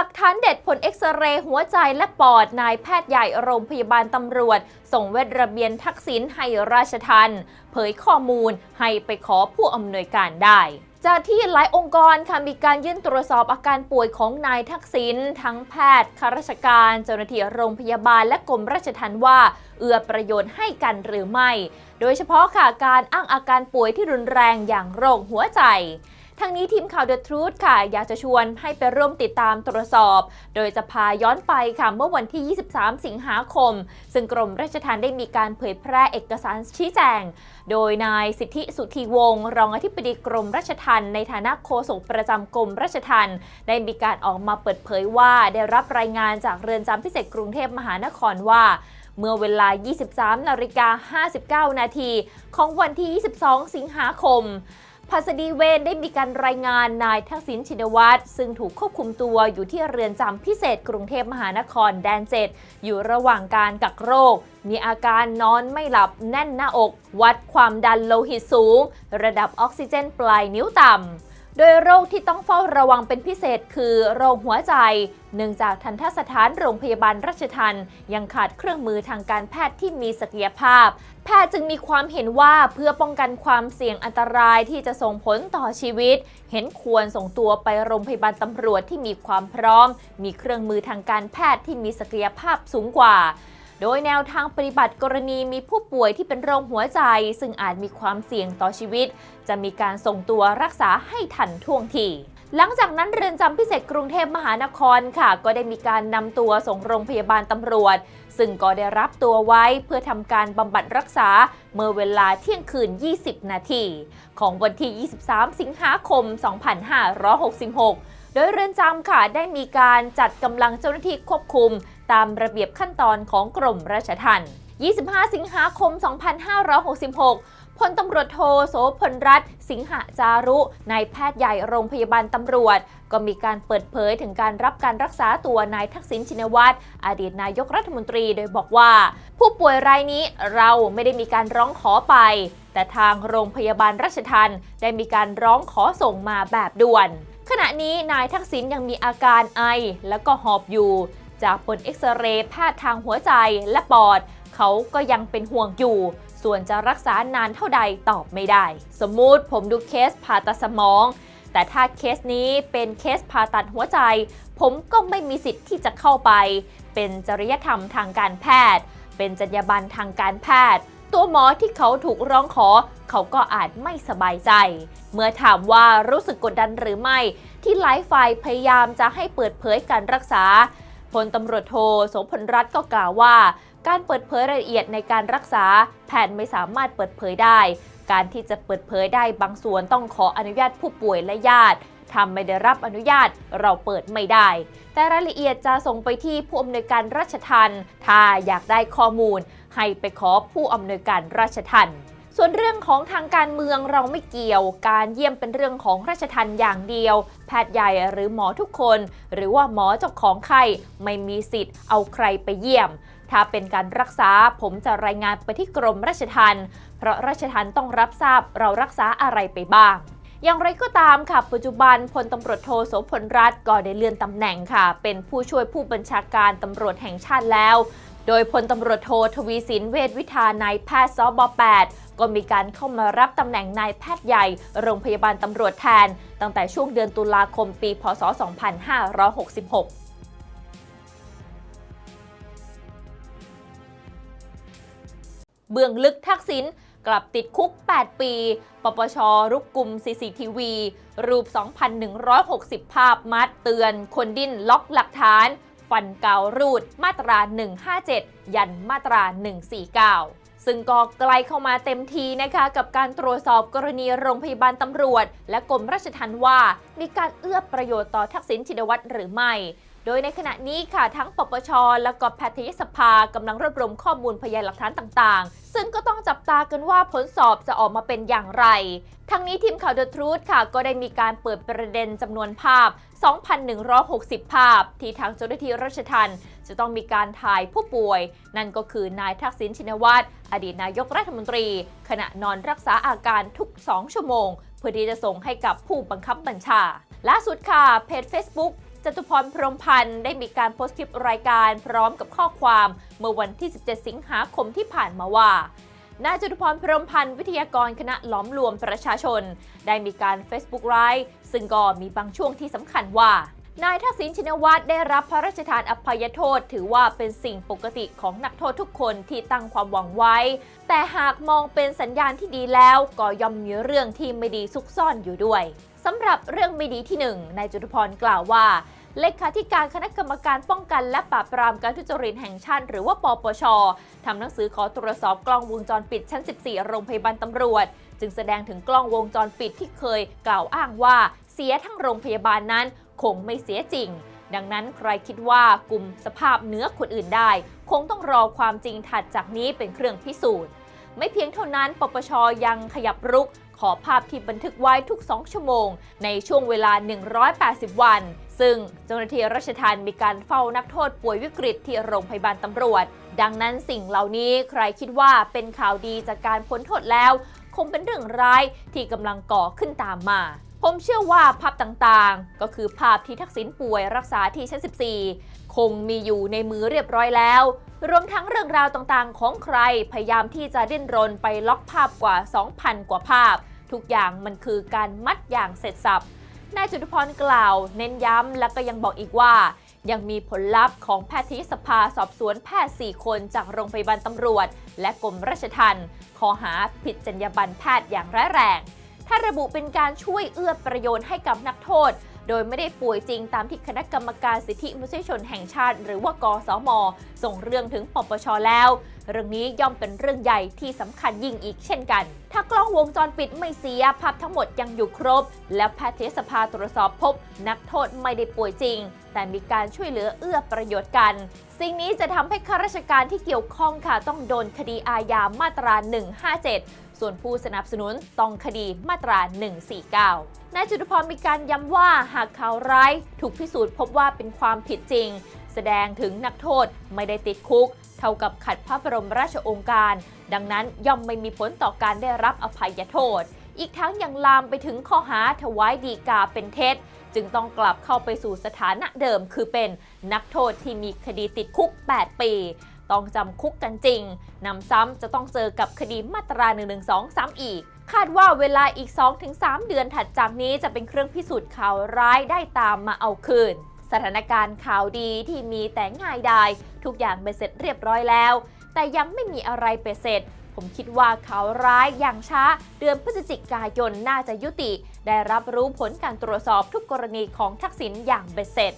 ลักฐานเด็ดผลเอ็กซเรย์หัวใจและปอดนายแพทย์ใหญ่โรงพยาบาลตำรวจ ส่งเวทระเบียนทักษิณให้ราชทันเผยข้อมูลให้ไปขอผู้อำนวยการได้จากที่หลายองค์กรค่ะมีการยื่นตรวจสอบอาการป่วยของนายทักษิณทั้งแพทย์ข้าราชการ เจ้าหน้าที่โรงพยาบาลและกรมราชทัณฑ์ว่า เอื้อประโยชน์ให้กันหรือไม่ โดยเฉพาะค่ะการอ้างอาการป่วยที่รุนแรงอย่างโรคหัวใจ ทั้งนี้ทีมข่าว The Truth ค่ะ อยากจะชวนให้ไปร่วมติดตามตรวจสอบ โดยจะพาย้อนไปค่ะเมื่อวันที่ 23 สิงหาคม ซึ่งกรมราชทัณฑ์ได้มีการเผยแพร่เอกสารชี้แจง โดยนายสิทธิสุธีวงศ์รองอธิบดีกรมราชทัณฑ์ในฐานะโฆษกประจำกรมราชทัณฑ์ได้มีการออกมาเปิดเผยว่าได้รับรายงานจากเรือนจำพิเศษกรุงเทพมหานครว่าเมื่อเวลา 23 นาฬิกา 59 นาที ของวันที่ 22 สิงหาคม พัสดีเวนได้มีการรายงานนายทักษิณชินวัตรซึ่งถูกควบคุมตัวอยู่ที่เรือนจำพิเศษกรุงเทพมหานครแดนเจ็ดอยู่ระหว่างการกักโรค มีอาการนอนไม่หลับแน่นหน้าอก วัดความดันโลหิตสูง ระดับออกซิเจนปลายนิ้วต่ำ โดยโรคที่ต้องเฝ้าระวังเป็นพิเศษคือโรคหัวใจ เนื่องจากทันทสถานโรงพยาบาลราชทันยังขาดเครื่องมือทางการแพทย์ที่มีศักยภาพ แพทย์จึงมีความเห็นว่าเพื่อป้องกันความเสี่ยงอันตรายที่จะส่งผลต่อชีวิต เห็นควรส่งตัวไปโรงพยาบาลตำรวจที่มีความพร้อม มีเครื่องมือทางการแพทย์ที่มีศักยภาพสูงกว่า โดยแนวทางปฏิบัติกรณีมีผู้ป่วยที่เป็นโรคหัวใจ ซึ่งอาจมีความเสี่ยงต่อชีวิต จะมีการส่งตัวรักษาให้ทันท่วงทีหลังจากนั้นเรือนจำพิเศษกรุงเทพมหานครค่ะ ก็ได้มีการนำตัวส่งโรงพยาบาลตำรวจ ซึ่งก็ได้รับตัวไว้เพื่อทำการบำบัดรักษาเมื่อเวลาเที่ยงคืน 20 นาทีของวันที่ 23 สิงหาคม 2566 โดยเรือนจำค่ะได้มีการจัดกำลังเจ้าหน้าที่ควบคุม ตามระเบียบขั้นตอนของกรมราชทัณฑ์25 สิงหาคม 2566 พลตำรวจโทโสพลรัตน์สิงหจารุ นายแพทย์ใหญ่โรงพยาบาลตำรวจ ก็มีการเปิดเผยถึงการรับการรักษาตัวนายทักษิณชินวัตร อดีตนายกรัฐมนตรีโดยบอกว่า ผู้ป่วยรายนี้เราไม่ได้มีการร้องขอไป แต่ทางโรงพยาบาลราชทันได้มีการร้องขอส่งมาแบบด่วน ขณะนี้นายทักษิณยังมีอาการไอและก็หอบอยู่ จากผลเอ็กซเรย์แพทย์ทางหัวใจและปอด เขาก็ยังเป็นห่วงอยู่ ส่วนจะรักษานานเท่าใดตอบไม่ได้ สมมุติผมดูเคสผ่าตัดสมอง แต่ถ้าเคสนี้เป็นเคสผ่าตัดหัวใจ ผมก็ไม่มีสิทธิ์ที่จะเข้าไป เป็นจริยธรรมทางการแพทย์ เป็นจรรยาบรรณทางการแพทย์ตัวหมอที่เขาถูกร้องขอ เขาก็อาจไม่สบายใจ เมื่อถามว่ารู้สึกกดดันหรือไม่ ที่หลายฝ่ายพยายามจะให้เปิดเผยการรักษา พลตำรวจโทโสพลรัตน์ก็กล่าวว่า การเปิดเผยรายละเอียดในการรักษาแพทย์ไม่สามารถเปิดเผยได้ การที่จะเปิดเผยได้บางส่วนต้องขออนุญาตผู้ป่วยและญาติทำไม่ได้รับอนุญาตเราเปิดไม่ได้ แต่รายละเอียดจะส่งไปที่ผู้อำนวยการราชทัณฑ์ถ้าอยากได้ข้อมูล ให้ไปขอผู้อำนวยการราชทัณฑ์ ส่วนเรื่องของทางการเมืองเราไม่เกี่ยว การเยี่ยมเป็นเรื่องของราชทัณฑ์อย่างเดียว แพทย์ใหญ่หรือหมอทุกคน หรือว่าหมอเจ้าของไข้ไม่มีสิทธิ์เอาใครไปเยี่ยม ถ้าเป็นการรักษาผมจะรายงานไปที่กรมราชทัณฑ์เพราะราชทัณฑ์ต้องรับทราบเรารักษาอะไรไปบ้างอย่างไรก็ตามค่ะ ปัจจุบันพลตำรวจโทโสพลรัตน์ก็ได้เลื่อนตำแหน่งค่ะ เป็นผู้ช่วยผู้บัญชาการตำรวจแห่งชาติแล้ว โดยพลตำรวจโททวีสินเวชวิทานายแพทย์ซบ8ก็มีการเข้ามารับตำแหน่งนายแพทย์ใหญ่โรงพยาบาลตำรวจแทน ตั้งแต่ช่วงเดือนตุลาคมปี พศ 2566เบื้องลึกทักษิณกลับติดคุก 8 ปี ปปชรุกกลุ่ม CCTV รูป 2,160 ภาพมัดเตือน คนดิ้นล็อกหลักฐาน ฟันเการูดมาตรา 157 ยันมาตรา 149 ซึ่งก็ไกลเข้ามาเต็มทีนะคะกับการตรวจสอบกรณีโรงพยาบาลตำรวจ และกรมราชทัณฑ์ว่า มีการเอื้อประโยชน์ต่อทักษิณชินวัตรหรือไม่ โดยในขณะนี้ค่ะทั้งปปช และก็แพทยสภากำลังรวบรวมข้อมูลพยานหลักฐานต่างๆ ซึ่งก็ต้องจับตากันว่าผลสอบจะออกมาเป็นอย่างไร ทั้งนี้ทีมข่าว The Truth ค่ะ ก็ได้มีการเปิดประเด็นจำนวนภาพ 2,160 ภาพ ที่ทางเจ้าหน้าที่ราชทัณฑ์จะต้องมีการถ่ายผู้ป่วย นั่นก็คือนายทักษิณชินวัตรอดีตนายกรัฐมนตรี ขณะนอนรักษาอาการทุก 2 ชั่วโมง เพื่อที่จะส่งให้กับผู้บังคับบัญชาล่าสุดค่ะเพจ Facebook จตุพรพรมพันธ์ได้มีการโพสต์คลิปรายการพร้อมกับข้อความ เมื่อวันที่ 17 สิงหาคมที่ผ่านมาว่านายจตุพรพรมพันธ์วิทยากรคณะหลอมรวมประชาชน ได้มีการ Facebook ไลฟ์ซึ่งก็มีบางช่วงที่สำคัญว่านายทักษิณชินวัตรได้รับพระราชทานอภัยโทษ ถือว่าเป็นสิ่งปกติของนักโทษทุกคนที่ตั้งความหวังไว้ แต่หากมองเป็นสัญญาณที่ดีแล้วก็ย่อมมีเรื่องที่ไม่ดีซุกซ่อนอยู่ด้วย สำหรับเรื่องไม่ดีที่หนึ่งนายจตุพรกล่าวว่าเลขาธิการคณะกรรมการป้องกันและปราบปรามการทุจริตแห่งชาติ หรือว่าปปชทำหนังสือขอตรวจสอบกล้องวงจรปิดชั้น 14 โรงพยาบาลตำรวจ จึงแสดงถึงกล้องวงจรปิดที่เคยกล่าวอ้างว่า เสียทั้งโรงพยาบาลนั้น คงไม่เสียจริง ดังนั้นใครคิดว่ากลุ่มสภาพเหนื้อคนอื่นได้ คงต้องรอความจริงถัดจากนี้เป็นเครื่องพิสูจน์ ไม่เพียงเท่านั้น ปปชยังขยับรุก ขอภาพที่บันทึกไว้ทุก 2 ชั่วโมง ในช่วงเวลา 180 วัน ซึ่งเจ้าหน้าที่ราชทัณฑ์มีการเฝ้านักโทษป่วยวิกฤตที่โรงพยาบาลตำรวจ ดังนั้นสิ่งเหล่านี้ใครคิดว่าเป็นข่าวดีจากการพ้นโทษแล้ว คงเป็นเรื่องร้ายที่กำลังก่อขึ้นตามมาผมเชื่อว่าภาพต่างๆ ก็คือภาพที่ทักษิณป่วยรักษาที่ชั้น 14 คงมีอยู่ในมือเรียบร้อยแล้ว รวมทั้งเรื่องราวต่างๆ ของใครพยายามที่จะดิ้นรนไปล็อกภาพกว่า 2,000 กว่าภาพ ทุกอย่างมันคือการมัดอย่างเสร็จสับนายจุติพรกล่าว เน้นย้ำและก็ยังบอกอีกว่า ยังมีผลลัพธ์ของแพทยสภาสอบสวนแพทย์ 4 คนจากโรงพยาบาลตำรวจ และกรมราชทัณฑ์ข้อหาผิดจรรยาบรรณแพทย์อย่างร้ายแรง ถ้าระบุเป็นการช่วยเอื้อประโยชน์ให้กับนักโทษ โดยไม่ได้ป่วยจริงตามที่คณะกรรมการสิทธิมนุษยชนแห่งชาติ หรือว่ากสม ส่งเรื่องถึงปปชแล้ว เรื่องนี้ย่อมเป็นเรื่องใหญ่ที่สำคัญยิ่งอีกเช่นกัน ถ้ากล้องวงจรปิดไม่เสียภาพทั้งหมดยังอยู่ครบ และแพทยสภาตรวจสอบพบ นักโทษไม่ได้ป่วยจริง แต่มีการช่วยเหลือเอื้อประโยชน์กัน สิ่งนี้จะทำให้ข้าราชการที่เกี่ยวข้องค่ะต้องโดนคดีอาญามาตรา 157 ส่วนผู้สนับสนุนต้องคดีมาตรา 149 นายจุตุพรมีการย้ำว่าหากข่าวร้ายถูกพิสูจน์พบว่าเป็นความผิดจริง แสดงถึงนักโทษไม่ได้ติดคุก เท่ากับขัดพระบรมราชโองการ ดังนั้นย่อมไม่มีผลต่อการได้รับอภัยโทษ อีกทั้งยังลามไปถึงข้อหาถวายดีกาเป็นเท็จจึงต้องกลับเข้าไปสู่สถานะเดิม คือเป็นนักโทษที่มีคดีติดคุก 8 ปี ต้องจำคุกกันจริงนำซ้ำจะต้องเจอกับคดีมาตรา 112 ซ้ำอีก คาดว่าเวลาอีก 2-3 เดือนถัดจากนี้จะเป็นเครื่องพิสูจน์ข่าวร้ายได้ตามมาเอาคืน สถานการณ์ข่าวดีที่มีแต่ง่ายดายทุกอย่างเบ็ดเสร็จเรียบร้อยแล้ว แต่ยังไม่มีอะไรเบ็ดเสร็จผมคิดว่าข่าวร้ายอย่างช้า เดือนพฤศจิกายนน่าจะยุติ ได้รับรู้ผลการตรวจสอบทุกกรณีของทักษิณอย่างเบ็ดเสร็จ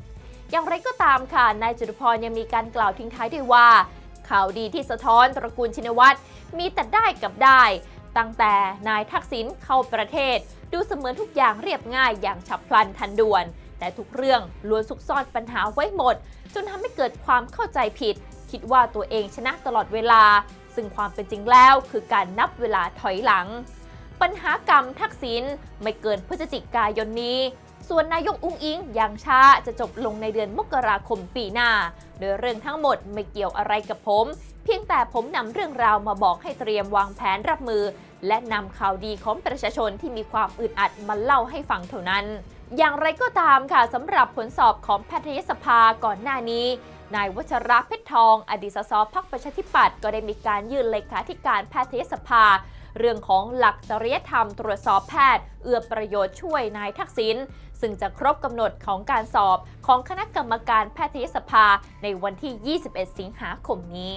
อย่างไรก็ตามค่ะ นายจุตุพรยังมีการกล่าวทิ้งท้ายด้วยว่า ข่าวดีที่สะท้อนตระกูลชินวัตรมีแต่ได้กับได้ ตั้งแต่นายทักษิณเข้าประเทศ ดูเสมือนทุกอย่างเรียบง่ายอย่างฉับพลันทันด่วน แต่ทุกเรื่องล้วนซุกซ่อนปัญหาไว้หมด จนทำให้เกิดความเข้าใจผิด คิดว่าตัวเองชนะตลอดเวลา ซึ่งความเป็นจริงแล้วคือการนับเวลาถอยหลัง ปัญหากรรมทักษิณไม่เกินพฤศจิกายนนี้ ส่วนนายกอุ้งอิงย่างช้าจะจบลงในเดือนมกราคมปีหน้า โดยเรื่องทั้งหมดไม่เกี่ยวอะไรกับผม เพียงแต่ผมนำเรื่องราวมาบอกให้เตรียมวางแผนรับมือ และนำข่าวดีของประชาชนที่มีความอึดอัดมาเล่าให้ฟังเท่านั้น อย่างไรก็ตามค่ะสำหรับผลสอบของแพทยสภาก่อนหน้านี้นายวัชระเพชรทอง อดีตสสพักประชาธิปัตย์ก็ได้มีการยื่นเลขาธิการแพทยสภา เรื่องของหลักจริยธรรมตรวจสอบแพทย์ เอื้อประโยชน์ช่วยนายทักษิณ ซึ่งจะครบกำหนดของการสอบของคณะกรรมการแพทยสภาในวันที่ 21 สิงหาคมนี้